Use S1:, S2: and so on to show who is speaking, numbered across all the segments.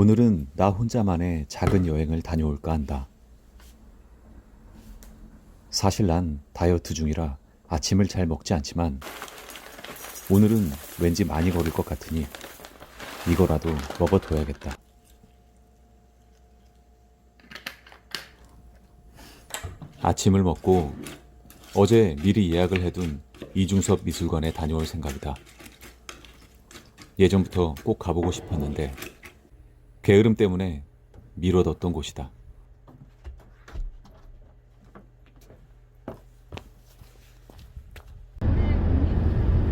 S1: 오늘은 나 혼자만의 작은 여행을 다녀올까 한다. 사실 난 다이어트 중이라 아침을 잘 먹지 않지만 오늘은 왠지 많이 걸을 것 같으니 이거라도 먹어둬야겠다. 아침을 먹고 어제 미리 예약을 해둔 이중섭 미술관에 다녀올 생각이다. 예전부터 꼭 가보고 싶었는데 게으름 때문에 미뤄뒀던 곳이다.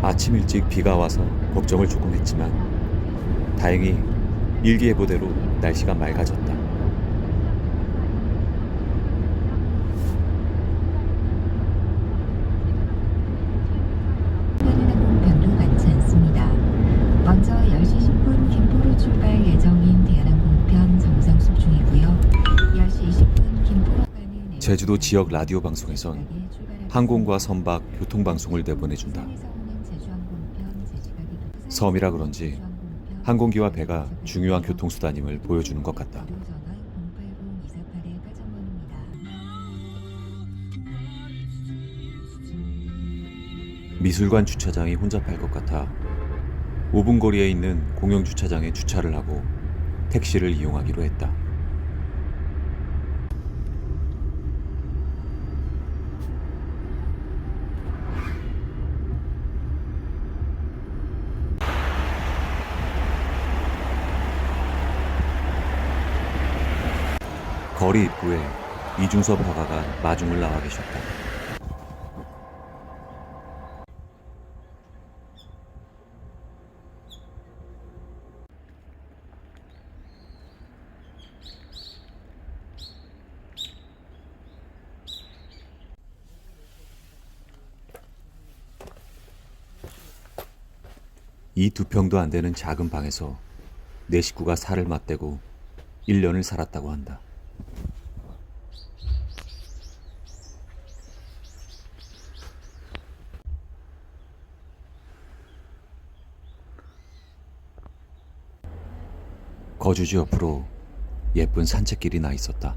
S1: 아침 일찍 비가 와서 걱정을 조금 했지만 다행히 일기예보대로 날씨가 맑아졌다. 제주도 지역 라디오 방송에선 항공과 선박, 교통 방송을 내보내 준다. 섬이라 그런지 항공기와 배가 중요한 교통수단임을 보여주는 것 같다. 미술관 주차장이 혼잡할 것 같아 5분 거리에 있는 공영 주차장에 주차를 하고 택시를 이용하기로 했다. 거리 입구에 이중섭 화가가 마중을 나와 계셨다. 이 두 평도 안 되는 작은 방에서 내 식구가 살을 맞대고 1년을 살았다고 한다. 거주지 옆으로 예쁜 산책길이 나 있었다.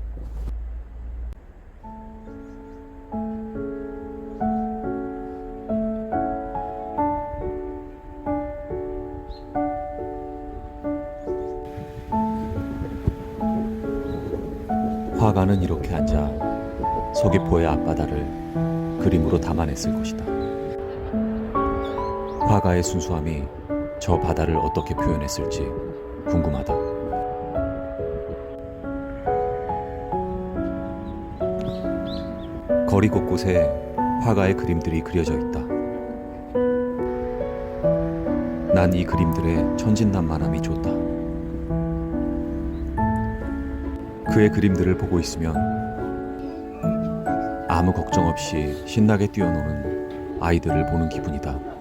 S1: 화가는 이렇게 앉아 서귀포의 앞바다를 그림으로 담아냈을 것이다. 화가의 순수함이 저 바다를 어떻게 표현했을지 궁금하다. 거리 곳곳에 화가의 그림들이 그려져 있다. 난 이 그림들의 천진난만함이 좋다. 그의 그림들을 보고 있으면 아무 걱정 없이 신나게 뛰어노는 아이들을 보는 기분이다.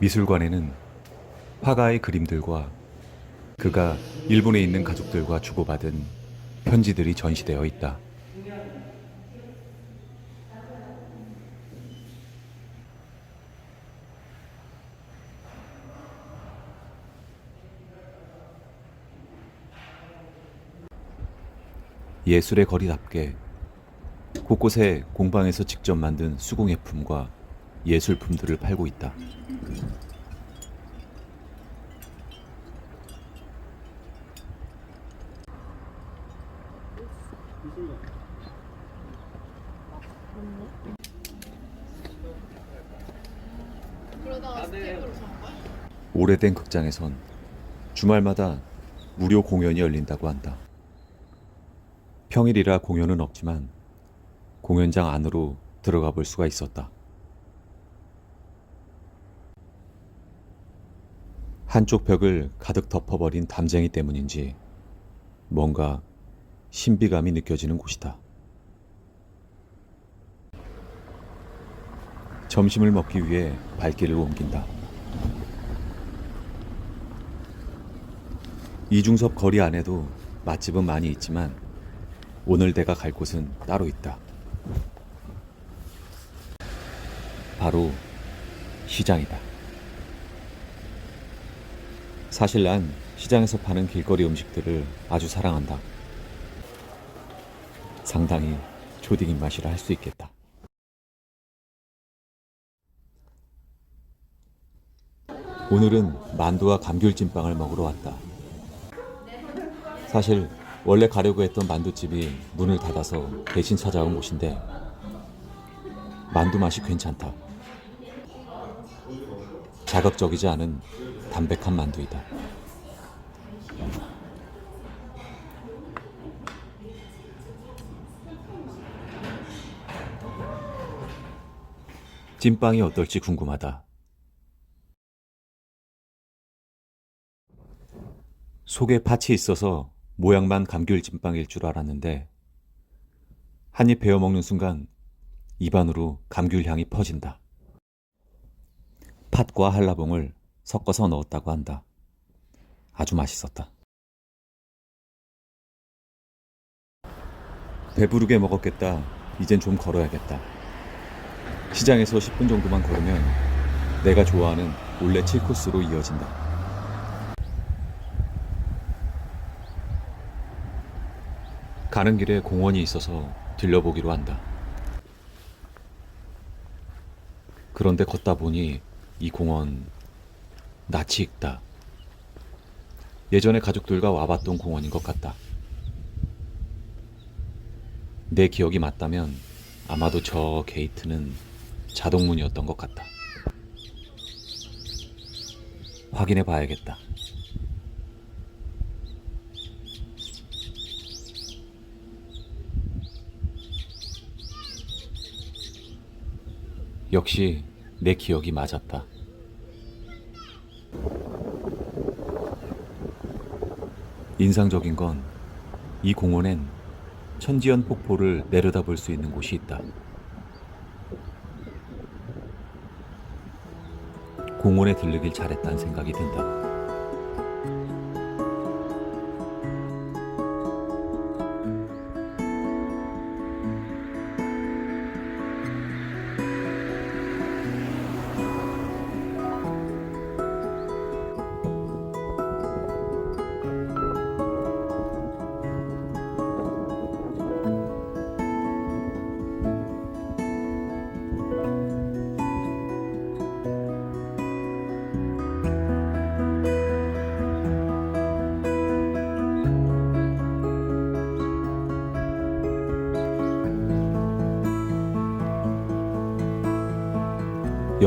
S1: 미술관에는 화가의 그림들과 그가 일본에 있는 가족들과 주고받은 편지들이 전시되어 있다. 예술의 거리답게 곳곳에 공방에서 직접 만든 수공예품과 예술품들을 팔고 있다. 오래된 극장에선 주말마다 무료 공연이 열린다고 한다. 평일이라 공연은 없지만 공연장 안으로 들어가 볼 수가 있었다. 한쪽 벽을 가득 덮어버린 담쟁이 때문인지 뭔가 신비감이 느껴지는 곳이다. 점심을 먹기 위해 발길을 옮긴다. 이중섭 거리 안에도 맛집은 많이 있지만 오늘 내가 갈 곳은 따로 있다. 바로 시장이다. 사실 난 시장에서 파는 길거리 음식들을 아주 사랑한다. 상당히 초딩 입맛이라 할 수 있겠다. 오늘은 만두와 감귤찜빵을 먹으러 왔다. 사실 원래 가려고 했던 만두집이 문을 닫아서 대신 찾아온 곳인데 만두 맛이 괜찮다. 자극적이지 않은 담백한 만두이다. 찐빵이 어떨지 궁금하다. 속에 팥이 있어서 모양만 감귤 찐빵일 줄 알았는데 한 입 베어 먹는 순간 입안으로 감귤 향이 퍼진다. 팥과 한라봉을 섞어서 넣었다고 한다. 아주 맛있었다. 배부르게 먹었겠다. 이젠 좀 걸어야겠다. 시장에서 10분 정도만 걸으면 내가 좋아하는 올레 7코스로 이어진다. 가는 길에 공원이 있어서 들려보기로 한다. 그런데 걷다 보니 이 공원 낯이 익다. 예전에 가족들과 와봤던 공원인 것 같다. 내 기억이 맞다면 아마도 저 게이트는 자동문이었던 것 같다. 확인해 봐야겠다. 역시 내 기억이 맞았다. 인상적인 건 이 공원엔 천지연 폭포를 내려다볼 수 있는 곳이 있다. 공원에 들르길 잘했다는 생각이 든다.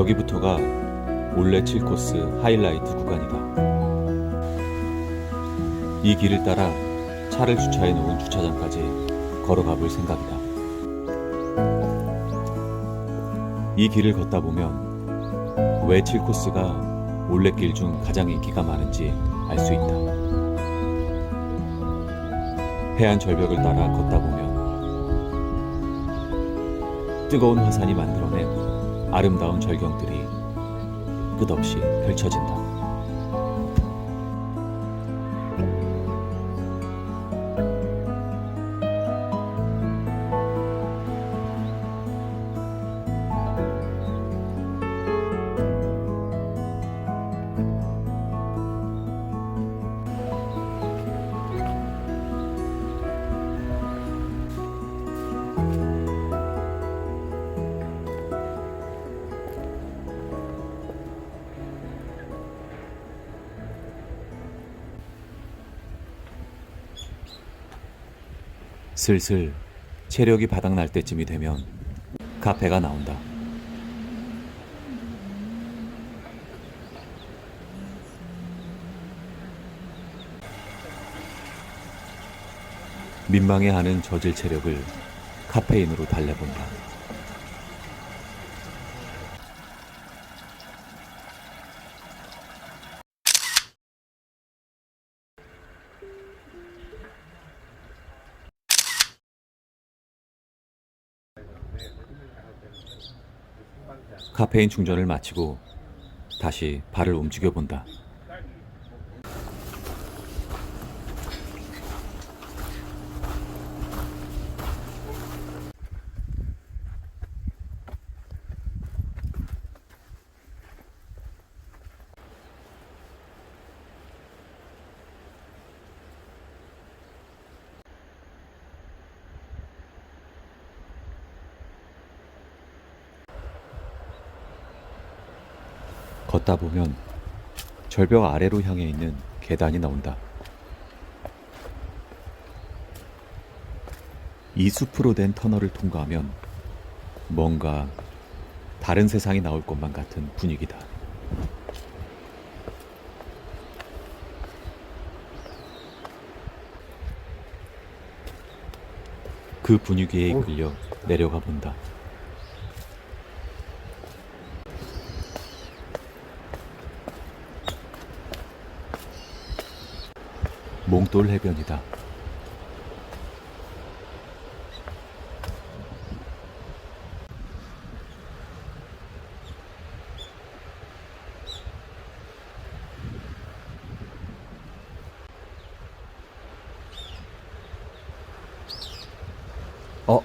S1: 여기부터가 올레 7코스 하이라이트 구간이다. 이 길을 따라 차를 주차해 놓은 주차장까지 걸어가 볼 생각이다. 이 길을 걷다 보면 왜 7코스가 올레길 중 가장 인기가 많은지 알 수 있다. 해안 절벽을 따라 걷다 보면 뜨거운 화산이 만들어낸 아름다운 절경들이 끝없이 펼쳐진다. 슬슬 체력이 바닥날 때쯤이 되면 카페가 나온다. 민망해하는 저질 체력을 카페인으로 달래본다. 카페인 충전을 마치고 다시 발을 움직여 본다. 걷다 보면 절벽 아래로 향해 있는 계단이 나온다. 이 숲으로 된 터널을 통과하면 뭔가 다른 세상이 나올 것만 같은 분위기다. 그 분위기에 이끌려 내려가 본다. 몽돌 해변이다. 어?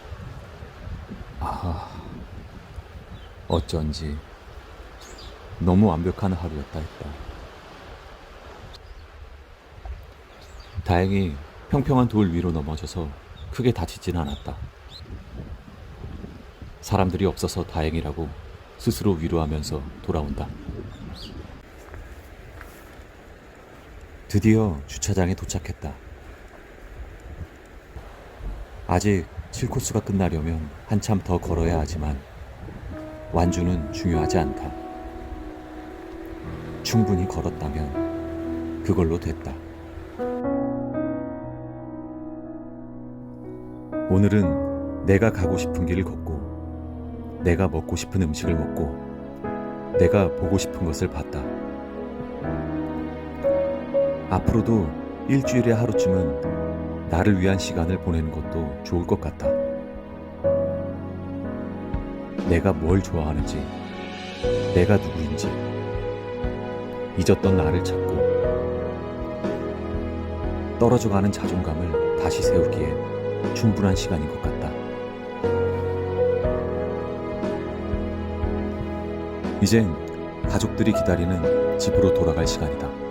S1: 아, 어쩐지 너무 완벽한 하루였다 했다. 다행히 평평한 돌 위로 넘어져서 크게 다치진 않았다. 사람들이 없어서 다행이라고 스스로 위로하면서 돌아온다. 드디어 주차장에 도착했다. 아직 7코스가 끝나려면 한참 더 걸어야 하지만 완주는 중요하지 않다. 충분히 걸었다면 그걸로 됐다. 오늘은 내가 가고 싶은 길을 걷고 내가 먹고 싶은 음식을 먹고 내가 보고 싶은 것을 봤다. 앞으로도 일주일에 하루쯤은 나를 위한 시간을 보내는 것도 좋을 것 같다. 내가 뭘 좋아하는지, 내가 누구인지, 잊었던 나를 찾고, 떨어져가는 자존감을 다시 세우기에 충분한 시간인 것 같다. 이젠 가족들이 기다리는 집으로 돌아갈 시간이다.